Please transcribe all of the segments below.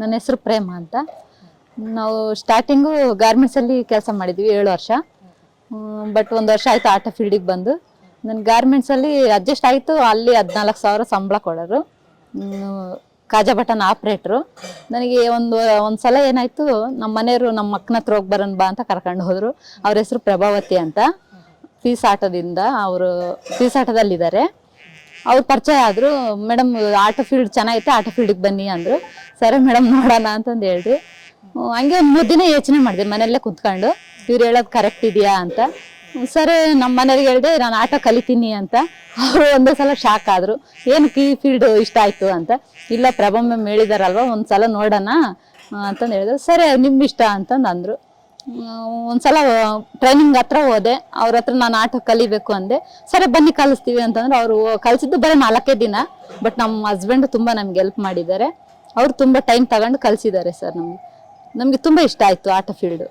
ನನ್ನ ಹೆಸರು ಪ್ರೇಮ ಅಂತ. ನಾವು ಸ್ಟಾರ್ಟಿಂಗು ಗಾರ್ಮೆಂಟ್ಸಲ್ಲಿ ಕೆಲಸ ಮಾಡಿದ್ವಿ ಏಳು ವರ್ಷ. ಬಟ್ ಒಂದು ವರ್ಷ ಆಯಿತು ಆಟ ಫೀಲ್ಡಿಗೆ ಬಂದು. ನನ್ನ ಗಾರ್ಮೆಂಟ್ಸಲ್ಲಿ ಅಡ್ಜಸ್ಟ್ ಆಯಿತು, ಅಲ್ಲಿ ಹದಿನಾಲ್ಕು ಸಾವಿರ ಸಂಬಳ ಕೊಡೋರು. ಕಾಜಾ ಬಟನ್ ಆಪ್ರೇಟ್ರು ನನಗೆ ಒಂದು ಒಂದು ಸಲ ಏನಾಯಿತು ನಮ್ಮ ಮನೆಯವರು ನಮ್ಮ ಅಕ್ಕನ ಹತ್ರ ಹೋಗಿ ಬರೋಣ ಬಾ ಅಂತ ಕರ್ಕೊಂಡು ಹೋದರು. ಅವ್ರ ಹೆಸರು ಪ್ರಭಾವತಿ ಅಂತ. ಪೀಸ್ ಆಟದಿಂದ ಅವರು, ಪೀಸ್ ಆಟೋದಲ್ಲಿದ್ದಾರೆ. ಅವ್ರು ಪರಿಚಯ ಆದ್ರು ಮೇಡಮ್ ಆಟೋ ಫೀಲ್ಡ್ ಚೆನ್ನಾಗೈತೆ, ಆಟೋ ಫೀಲ್ಡ್ ಬನ್ನಿ ಅಂದ್ರು. ಸರಿ ಮೇಡಮ್ ನೋಡೋಣ ಅಂತಂದು ಹೇಳ್ರಿ. ಹಂಗೆ ಒಂದು ಮೂರು ದಿನ ಯೋಚನೆ ಮಾಡಿದೆ ಮನೆಯಲ್ಲೇ ಕುತ್ಕೊಂಡು. ಇವ್ರು ಹೇಳೋದು ಕರೆಕ್ಟ್ ಇದೆಯಾ ಅಂತ. ಸರಿ ನಮ್ಮ ಮನೆಯವ್ರಿಗೆ ಹೇಳಿದೆ, ನಾನು ಆಟ ಕಲಿತೀನಿ ಅಂತ. ಅವರು ಒಂದೇ ಸಲ ಶಾಕ್ ಆದರು. ಏನಕ್ಕೆ ಈ ಫೀಲ್ಡ್ ಇಷ್ಟ ಆಯಿತು ಅಂತ. ಇಲ್ಲ ಪ್ರಭಾ ಮ್ಯಾಮ್ ಹೇಳಿದಾರಲ್ವ ಒಂದು ಸಲ ನೋಡೋಣ ಅಂತಂದು ಹೇಳಿದ್ರು. ಸರಿ ನಿಮ್ಮ ಇಷ್ಟ ಅಂತಂದು ಅಂದರು. ಒಂದ್ಸಲ ಟ್ರೈನಿಂಗ್ ಹತ್ರ ಹೋದೆ. ಅವ್ರ ಹತ್ರ ನಾನು ಆಟ ಕಲಿಬೇಕು ಅಂದೆ. ಸರಿ ಬನ್ನಿ ಕಲಿಸ್ತೀವಿ ಅಂತಂದ್ರೆ ಅವರು ಕಲಿಸಿದ್ದು ಬರೀ ನಾಲ್ಕೇ ದಿನ. ಬಟ್ ನಮ್ಮ ಹಸ್ಬೆಂಡ್ ತುಂಬ ನಮ್ಗೆ ಹೆಲ್ಪ್ ಮಾಡಿದ್ದಾರೆ. ಅವ್ರು ತುಂಬ ಟೈಮ್ ತಗೊಂಡು ಕಲಿಸಿದ್ದಾರೆ ಸರ್ ನಮಗೆ. ನಮಗೆ ತುಂಬ ಇಷ್ಟ ಆಯಿತು ಆಟ ಫೀಲ್ಡು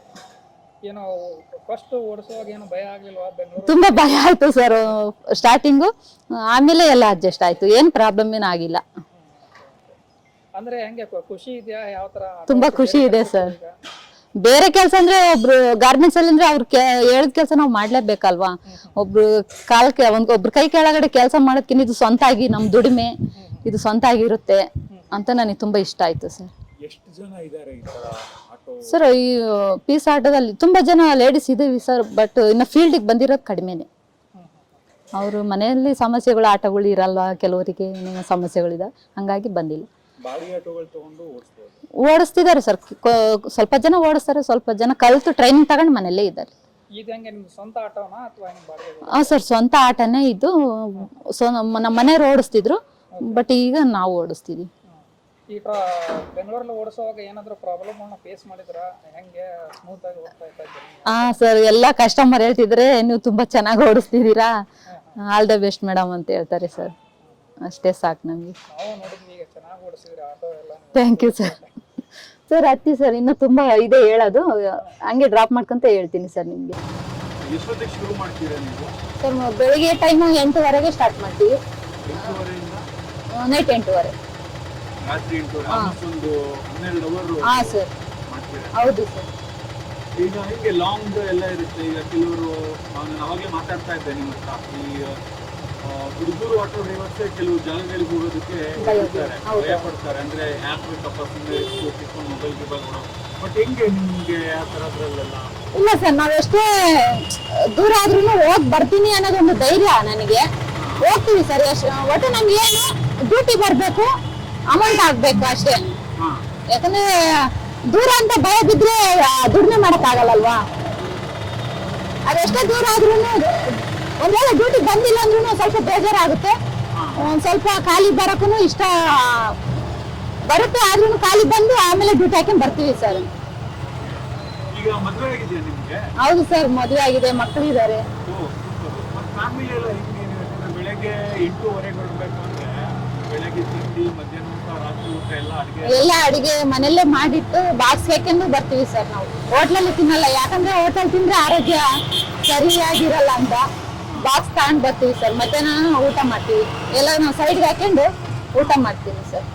ತುಂಬ ಭಯ ಆಯಿತು ಸರ್ ಸ್ಟಾರ್ಟಿಂಗು ಆಮೇಲೆ ಎಲ್ಲ ಅಡ್ಜಸ್ಟ್ ಆಯಿತು. ಏನು ಪ್ರಾಬ್ಲಮ್ ಏನು ಆಗಿಲ್ಲ. ಅಂದ್ರೆ ಹೆಂಗೆ ಖುಷಿ ಇದೆಯಾ? ಯಾವ ತರ ತುಂಬಾ ಖುಷಿ ಇದೆ ಸರ್. ಬೇರೆ ಕೆಲಸ ಅಂದ್ರೆ ಒಬ್ರು ಗಾರ್ಮೆಂಟ್ಸ್ ಅಲ್ಲಿ ಅಂದ್ರೆ ಅವ್ರು ಹೇಳಿದ ಕೆಲಸ ನಾವು ಮಾಡ್ಲೇಬೇಕಲ್ವಾ? ಒಬ್ರು ಕಾಲಕ್ಕೆ ಒಂದ್ ಒಬ್ರು ಕೈ ಕೆಳಗಡೆ ಕೆಲಸ ಮಾಡೋದ್ಕಿಂತ ಇದು ಸ್ವಂತ ಆಗಿ ನಮ್ ದುಡಿಮೆ ಇದು ಸ್ವಂತ ಆಗಿರುತ್ತೆ ಅಂತ ನನಗೆ ತುಂಬಾ ಇಷ್ಟ ಆಯ್ತು ಸರ್. ಸರ್ ಈ ಪೀಸ್ ಆಟೋದಲ್ಲಿ ತುಂಬಾ ಜನ ಲೇಡೀಸ್ ಇದೀವಿ ಸರ್ ಬಟ್ ಇನ್ನು ಫೀಲ್ಡಿಗೆ ಬಂದಿರೋದು ಕಡಿಮೆನೆ. ಅವರು ಮನೆಯಲ್ಲಿ ಸಮಸ್ಯೆಗಳು ಆಟಗಳು ಇರಲ್ವಾ? ಕೆಲವರಿಗೆ ಏನೇನೋ ಸಮಸ್ಯೆಗಳಿದೆ ಹಂಗಾಗಿ ಬಂದಿಲ್ಲ. ಬಾಡಿಗೆ ಆಟೋಗಳು ತಗೊಂಡು ಓಡಿಸ್ಬೋದು. ಓಡಿಸ್ತಿದ್ದಾರೆ ಸರ್. ಸ್ವಲ್ಪ ಜನ ಓಡಿಸ್ತಾರೆ ಸ್ವಲ್ಪ ಜನ ಕಲಿತು ಟ್ರೈನಿಂಗ್ ತಗೊಂಡು ಮನೆಯಲ್ಲೇ ಇದ್ದಾರೆ. ಇದು ಹೆಂಗೆ ನಿಮ್ದು ಸ್ವಂತ ಆಟೋನಾ ಅಥವಾ ಹೆಂಗ್ ಬಾಡಿಗೆ ಹಾಂ ಸರ್ ಸ್ವಂತ ಆಟನೇ ಇದು. ಸೊ ನಮ್ಮ ನಮ್ಮ ಮನೆಯವ್ರು ಓಡಿಸ್ತಿದ್ರು ಬಟ್ ಈಗ ನಾವು ಓಡಿಸ್ತೀವಿ. ಈಗ ಬೆಂಗಳೂರಲ್ಲಿ ಓಡಿಸುವಾಗ ಏನಾದ್ರು ಪ್ರಾಬ್ಲಮ್ ಫೇಸ್ ಮಾಡಿದ್ರ? ಹೆಂಗೆ ಸ್ಮೂತ್ ಆಗಿ ಹೋಗ್ತಾ ಇತ್ತಾ ಜರ್ನಿ? ಹಾಂ ಸರ್ ಎಲ್ಲ ಕಸ್ಟಮರ್ ಹೇಳ್ತಿದ್ರೆ ನೀವು ತುಂಬ ಚೆನ್ನಾಗಿ ಓಡಿಸ್ತಿದ್ದೀರಾ? ಆಲ್ ದ ಬೆಸ್ಟ್ ಮೇಡಮ್ ಅಂತ ಹೇಳ್ತಾರೆ ಸರ್. ಅಷ್ಟೇ ಸಾಕು ನಮಗೆ. ನಾವು ನೋಡಿದ್ವಿ ಥ್ಯಾಂಕ್ ಯು ಸರ್ ಸರ್ ಅತ್ತಿ ಸರ್ ಇನ್ನೂ ತುಂಬ ಇದೆ ಹೇಳೋದು. ಹಂಗೆ ಡ್ರಾಪ್ ಮಾಡ್ಕೊಂತ ಹೇಳ್ತೀನಿ ಸರ್ ನಿಮಗೆ. ಸರ್ ಬೆಳಿಗ್ಗೆ ಟೈಮು ಎಂಟುವರೆಗೆ ಸ್ಟಾರ್ಟ್ ಮಾಡ್ತೀವಿ. ನೈಟ್ ಎಂಟುವರೆ. ಹಾಂ. ಸರ್ ಹೌದು ಸರ್ ಈಗ ಹಿಂಗೆ ಲಾಂಗ್ ಎಲ್ಲ ಇರುತ್ತೆ? ಈಗ ಕೆಲವರು ನಾನು ಅವಾಗಲೇ ಮಾತಾಡ್ತಾ ಇದ್ದೆ ನಿಮ್ಮ ಹತ್ರ. ಈ ಹುಡುಗರು ಆಟೋ ಡ್ರೈವರ್ಸೇ ಕೆಲವು ಜಾಗಗಳಿಗೆ ಹೋಗೋದಕ್ಕೆ ಭಯ. ಪಡ್ತಾರೆ. ಅಂದ್ರೆ ಯಾಕೆ ಬೇಕಪ್ಪ ಸುಮ್ಮನೆ ಕಿತ್ಕೊಂಡು ಮೊಬೈಲ್ ಗಿಬೈಲ್ ಬಟ್ ಹೆಂಗೆ ನಿಮ್ಗೆ ಆ ಥರದ್ರಲ್ಲೆಲ್ಲ ಇಲ್ಲ ಸರ್ ನಾವೆಷ್ಟೇ ದೂರ ಆದ್ರೂ ಹೋಗ್ ಬರ್ತೀನಿ ಅನ್ನೋದೊಂದು ಧೈರ್ಯ ನನಗೆ. ಹೋಗ್ತೀವಿ ಸರ್ ಎಷ್ಟು ಒಟ್ಟು ನಮ್ಗೆ ಏನು ಡ್ಯೂಟಿ ಬರ್ಬೇಕು ಅಮೌಂಟ್ ಆಗ್ಬೇಕು ಅಷ್ಟೇ. ಯಾಕಂದ್ರೆ ದೂರ ಅಂತ ಭಯ ಬಿದ್ರೆ ದುಡಿಮೆ ಮಾಡಕ್ ಆಗಲ್ಲಲ್ವಾ ಅದೆಷ್ಟೇ ದೂರ ಆದ್ರೂ ಒಂದ್ ವೇಳೆ ಡ್ಯೂಟಿ ಬಂದಿಲ್ಲ ಅಂದ್ರೂ ಸ್ವಲ್ಪ ಬೇಜಾರಾಗುತ್ತೆ. ಒಂದ್ ಸ್ವಲ್ಪ ಖಾಲಿ ಬರಕ್ಕೂ ಇಷ್ಟ ಬರುತ್ತೆ ಆದ್ರೂ ಖಾಲಿ ಬಂದು ಆಮೇಲೆ ಡ್ಯೂಟಿ ಹಾಕೊಂಡ್ ಬರ್ತೀವಿ ಸರ್ ಹೌದು ಸರ್ ಮದುವೆ ಆಗಿದೆ ಮಕ್ಕಳು ಇದ್ದಾರೆ ಅಡುಗೆ? ಎಲ್ಲ ಅಡಿಗೆ ಮನೆಯಲ್ಲೇ ಮಾಡಿಟ್ಟು ಬಾಕ್ಸ್ ಹಾಕೊಂಡು ಬರ್ತೀವಿ ಸರ್ ನಾವು. ಹೋಟ್ಲಲ್ಲಿ ತಿನ್ನಲ್ಲ ಯಾಕಂದ್ರೆ ಹೋಟೆಲ್ ತಿಂದ್ರೆ ಆರೋಗ್ಯ ಸರಿಯಾಗಿರಲ್ಲ ಅಂತ. ಬಾಕ್ಸ್ ತಗೊಂಡ್ ಬರ್ತೀವಿ ಸರ್. ಮಧ್ಯಾಹ್ನ ಊಟ ಮಾಡ್ತೀವಿ. ಎಲ್ಲ ನಾವು ಸೈಡ್ಗೆ ಹಾಕೊಂಡು ಊಟ ಮಾಡ್ತೀವಿ ಸರ್.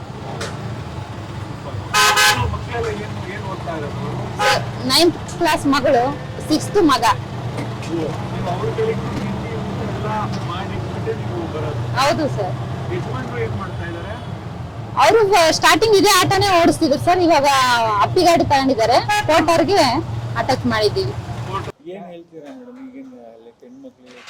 ನೈನ್ತ್ ಕ್ಲಾಸ್ ಮಗಳು ಸಿಕ್ಸ್ತ್ ಮಗ. ಹೌದು ಸರ್. ಅವರು ಸ್ಟಾರ್ಟಿಂಗ್ ಇದೇ ಆಟನೇ ಓಡಿಸ್ತಿದ್ರು ಸರ್. ಇವಾಗ ಅಪ್ಪಿ ಗಾಡಿ ತಗೊಂಡಿದ್ದಾರೆ. ಕೋಟರ್ಗೆ ಅಟ್ಯಾಚ್ ಮಾಡಿದ್ದೀವಿ. ಏನ್ ಹೇಳ್ತೀರಾ ಮೇಡಮ್? ಈಗಿನ ಹೆಣ್ಮಕ್ಳಿಗೆ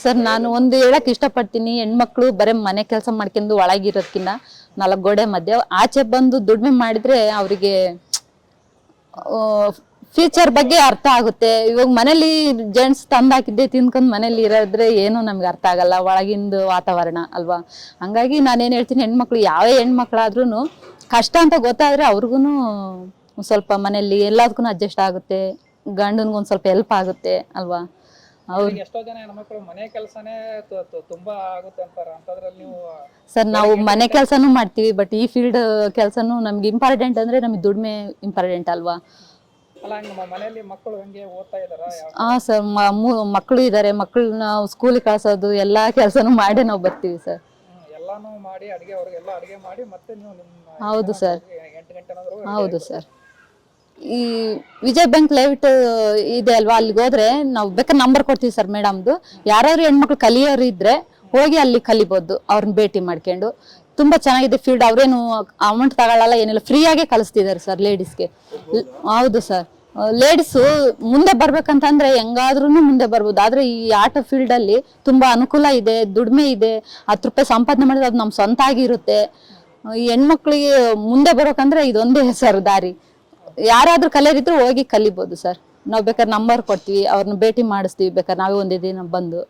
ಸರ್, ನಾನು ಒಂದು ಹೇಳಕ್ ಇಷ್ಟಪಡ್ತೀನಿ. ಹೆಣ್ಮಕ್ಳು ಬರೀ ಮನೆ ಕೆಲಸ ಮಾಡ್ಕೊಂಡು ಒಳಗಿರೋದ್ಕಿನ್ನ ನಾಲ್ಕು ಗೋಡೆ ಮಧ್ಯೆ ಆಚೆ ಬಂದು ದುಡಿಮೆ ಮಾಡಿದ್ರೆ ಅವರಿಗೆ ಫ್ಯೂಚರ್ ಬಗ್ಗೆ ಅರ್ಥ ಆಗುತ್ತೆ. ಇವಾಗ ಮನೇಲಿ ಜೆಂಟ್ಸ್ ತಂದಾಕಿದ್ದೆ, ತಿನ್ಕೊಂಡು ಮನೇಲಿ ಇರೋದ್ರೆ ಏನು ನಮ್ಗೆ ಅರ್ಥ ಆಗಲ್ಲ. ಒಳಗಿಂದು ವಾತಾವರಣ ಅಲ್ವಾ? ಹಂಗಾಗಿ ನಾನೇನು ಹೇಳ್ತೀನಿ, ಹೆಣ್ಮಕ್ಳು, ಯಾವೇ ಹೆಣ್ಮಕ್ಳಾದ್ರೂ ಕಷ್ಟ ಅಂತ ಗೊತ್ತಾದ್ರೆ ಅವ್ರಿಗೂ ಸ್ವಲ್ಪ ಮನೆಯಲ್ಲಿ ಎಲ್ಲದಕ್ಕೂ ಅಡ್ಜಸ್ಟ್ ಆಗುತ್ತೆ. ಗಂಡನ್ಗೂ ಒಂದು ಸ್ವಲ್ಪ ಹೆಲ್ಪ್ ಆಗುತ್ತೆ ಅಲ್ವಾ? ಅವ್ರು ಎಷ್ಟೋ ಜನ ಹೆಣ್ಮಕ್ಳು ಮನೆ ಕೆಲಸನೇ ತುಂಬಾ ಆಗುತ್ತೆ ಅಂತಾರ. ಅಂತದ್ರಲ್ಲಿ ನೀವು ಸರ್ ನಾವು ಮನೆ ಕೆಲಸನೂ ಮಾಡ್ತೀವಿ ಬಟ್ ಈ ಫೀಲ್ಡ್ ಕೆಲಸನೂ ನಮ್ಗೆ ಇಂಪಾರ್ಟೆಂಟ್ ಅಂದ್ರೆ ನಮಗೆ ದುಡಿಮೆ ಇಂಪಾರ್ಟೆಂಟ್ ಅಲ್ವಾ? ಅಲ್ಲ ಹಂಗ ಮನೆಯಲ್ಲಿ ಮಕ್ಕಳು ಹೆಂಗೆ ಓದ್ತಾ ಇದಾರ ಯಾವ ಹಾ ಸರ್ ಮಕ್ಕಳು ಇದ್ದಾರೆ ಮಕ್ಕಳನ್ನ ಸ್ಕೂಲಿಗೆ ಕಳ್ಸೋದು ಎಲ್ಲ ಕೆಲಸನೂ ಮಾಡೇ ನಾವು ಬರ್ತೀವಿ ಸರ್. ಎಲ್ಲಾನು ಮಾಡಿ ಅಡಿಗೆ ಅವ್ರಿಗೆಲ್ಲ ಅಡಿಗೆ ಮಾಡಿ ಮತ್ತೆ ನೀವು ನಿಮ್ಮ ಹೌದು ಸರ್. ಎಂಟು ಗಂಟೆ ಏನಾದ್ರು ಹೌದು ಸರ್. ಈ ವಿಜಯ್ ಬ್ಯಾಂಕ್ ಲೇಔಟ್ ಇದೆ ಅಲ್ವಾ? ಅಲ್ಲಿಗೆ ಹೋದ್ರೆ ನಾವು ಬೇಕಾದ್ರೆ ನಂಬರ್ ಕೊಡ್ತೀವಿ ಸರ್ ಮೇಡಮ್ದು ಯಾರಾದ್ರೂ ಹೆಣ್ಮಕ್ಳು ಕಲಿಯೋರು ಇದ್ರೆ ಹೋಗಿ ಅಲ್ಲಿ ಕಲಿಬೋದು ಅವ್ರನ್ನ ಭೇಟಿ ಮಾಡ್ಕೊಂಡು. ತುಂಬಾ ಚೆನ್ನಾಗಿದೆ ಫೀಲ್ಡ್ ಅವರೇನು ಅಮೌಂಟ್ ತಗೊಳ್ಳಲ್ಲ ಏನಿಲ್ಲ. ಫ್ರೀಯಾಗೆ ಕಲಿಸ್ತಿದ್ದಾರೆ ಸರ್ ಲೇಡೀಸ್ಗೆ ಹೌದು ಸರ್ ಲೇಡೀಸು ಮುಂದೆ ಬರ್ಬೇಕಂತಂದ್ರೆ ಹೆಂಗಾದ್ರೂ ಮುಂದೆ ಬರ್ಬೋದು. ಆದ್ರೆ ಈ ಆಟೋ ಫೀಲ್ಡ್ ಅಲ್ಲಿ ತುಂಬಾ ಅನುಕೂಲ ಇದೆ, ದುಡಿಮೆ ಇದೆ. ಹತ್ತು ರೂಪಾಯಿ ಸಂಪಾದನೆ ಮಾಡಿದ್ರೆ ಅದು ನಮ್ಮ ಸ್ವಂತ ಆಗಿರುತ್ತೆ. ಹೆಣ್ಮಕ್ಳಿಗೆ ಮುಂದೆ ಬರೋಕಂದ್ರೆ ಇದೊಂದೇ ಸರ್ ದಾರಿ. ಯಾರಾದ್ರೂ ಕಲಿಯೋರಿದ್ರು ಹೋಗಿ ಕಲಿಬೋದು ಸರ್. ನಾವು ಬೇಕಾದ್ರೆ ನಂಬರ್ ಕೊಡ್ತೀವಿ, ಅವ್ರನ್ನ ಭೇಟಿ ಮಾಡಿಸ್ತೀವಿ, ಬೇಕಾದ್ರೆ ನಾವೇ ಒಂದೇ ದಿನ ಬಂದು.